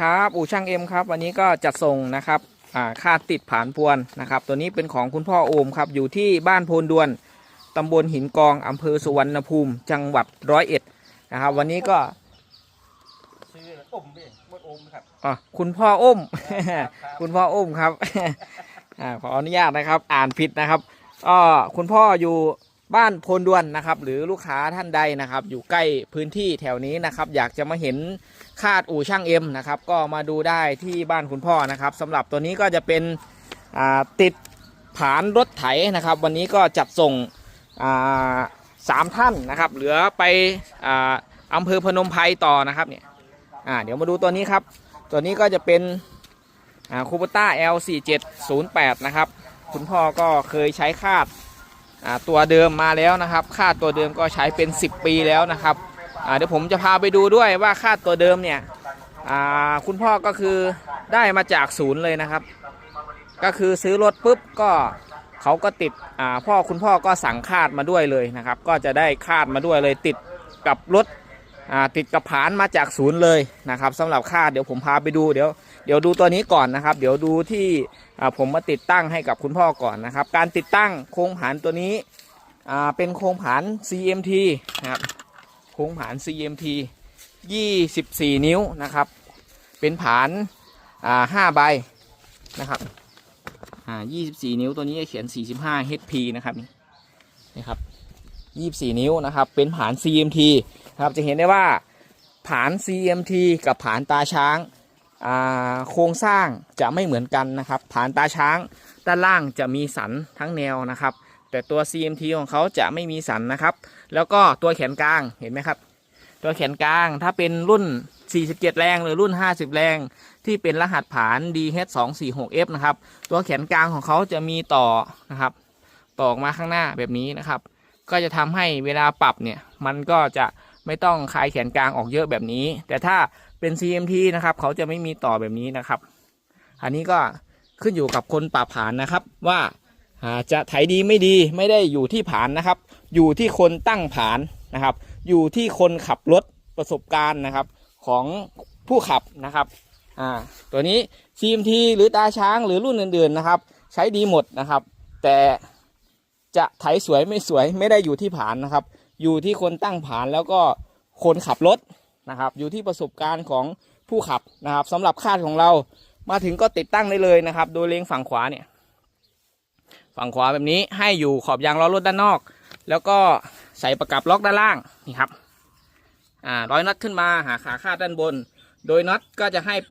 ครับอู่ช่างเอ็มครับ วันนี้ก็จัดส่งนะครับอ่าคาดติดผานพวนนะครับ ตัวนี้เป็นของคุณพ่อโอมครับ อยู่ที่บ้านโพนดวนตำบลหินกองอำเภอสุวรรณภูมิ จังหวัดร้อยเอ็ดนะครับ วันนี้ก็ซื้ออมพี่มดอมครับอะคุณพ่ออ้มครับคุณพ่ออุ้มครับอ่าขออนุญาตนะครับ อ่านผิดนะครับก็คุณพ่ออยู่ บ้านโพนดวนนะครับ หรือลูกค้าท่านใดนะครับ อยู่ใกล้พื้นที่แถวนี้นะครับ อยากจะมาเห็นคาดอู่ช่างเอ็มนะครับ ก็มาดูได้ที่บ้านคุณพ่อนะครับสำหรับตัวนี้ก็จะเป็นติดผานรถไถนะครับ วันนี้ก็จัดส่งสามท่านนะครับ เหลือไปอ่าอำเภอพนมไพรต่อนะครับเนี่ยเดี๋ยวมาดูตัวนี้ครับ ตัวนี้ก็จะเป็นคูปต้า L4708 นะครับ คุณพ่อก็เคยใช้คาด ตัวเดิมมาแล้วนะครับ ค่าตัวเดิมก็ใช้เป็น 10 ปีแล้วนะครับเดี๋ยวผมจะพาไปดูด้วยว่าค่าตัวเดิมเนี่ยคุณพ่อก็คือได้มาจากศูนย์เลยนะครับ ก็คือซื้อรถปุ๊บก็เขาก็ติดพ่อคุณพ่อก็สั่งคาดมาด้วยเลยนะครับ ก็จะได้คาดมาด้วยเลยติดกับรถ ติดกับผานมาจากศูนย์เลยนะครับสำหรับค่าเดี๋ยวผมพาไปดูเดี๋ยวเดี๋ยวดูตัวนี้ก่อนนะครับ เดี๋ยวดูที่ผมมาติดตั้งให้กับคุณพ่อก่อนนะครับ การติดตั้งโครงผานตัวนี้เป็นโครงผาน CMT นะครับโครงผาน CMT 24 นิ้วนะครับ เป็นผานอ่า5ใบนะครับอ่า24นิ้วตัวนี้จะเขียน45 HP นะครับนี่นะครับ24นิ้วนะครับ เป็นผาน CMT นะครับจะเห็นได้ว่าผาน CMT กับผานตาช้างาโครงสร้างจะไม่เหมือนกันนะครับฐานตาช้างด้านล่างจะมีสันทั้งแนวนะครับ แต่ตัว CMT ของเขาจะไม่มีสันนะครับ แล้วก็ตัวแขนกลางเห็นไหมครับ ตัวแขนกลางถ้าเป็นรุ่น 47 แรงหรือรุ่น 50 แรง ที่เป็นรหัสผาน DH246F นะครับ ตัวแขนกลางของเขาจะมีต่อนะครับ ต่อออกมาข้างหน้าแบบนี้นะครับ ก็จะทำให้เวลาปรับเนี่ยมันก็จะ ไม่ต้องคลายแขนกลางออกเยอะแบบนี้ แต่ถ้าเป็น CMT นะครับ เขาจะไม่มีต่อแบบนี้นะครับ อันนี้ก็ขึ้นอยู่กับคนปรับผานนะครับ ว่าจะไถดีไม่ดีไม่ได้อยู่ที่ผานนะครับ อยู่ที่คนตั้งผานนะครับ อยู่ที่คนขับรถประสบการณ์นะครับของผู้ขับนะครับอ่าตัวนี้ CMT หรือตาช้างหรือรุ่นอื่นๆนะครับ ใช้ดีหมดนะครับ แต่จะไถสวยไม่สวยไม่ได้อยู่ที่ผานนะครับ อยู่ที่คนตั้งผานแล้วก็คนขับรถนะครับ อยู่ที่ประสบการณ์ของผู้ขับนะครับสำหรับคาดของเรามาถึงก็ติดตั้งได้เลยนะครับ โดยเล็งฝั่งขวาเนี่ย ฝั่งขวาแบบนี้ให้อยู่ขอบยางล้อรถด้านนอก แล้วก็ใส่ประกับล็อกด้านล่างนี่ครับอ่าร้อยน็อตขึ้นมาหาขาคาดด้านบน โดยน็อตก็จะให้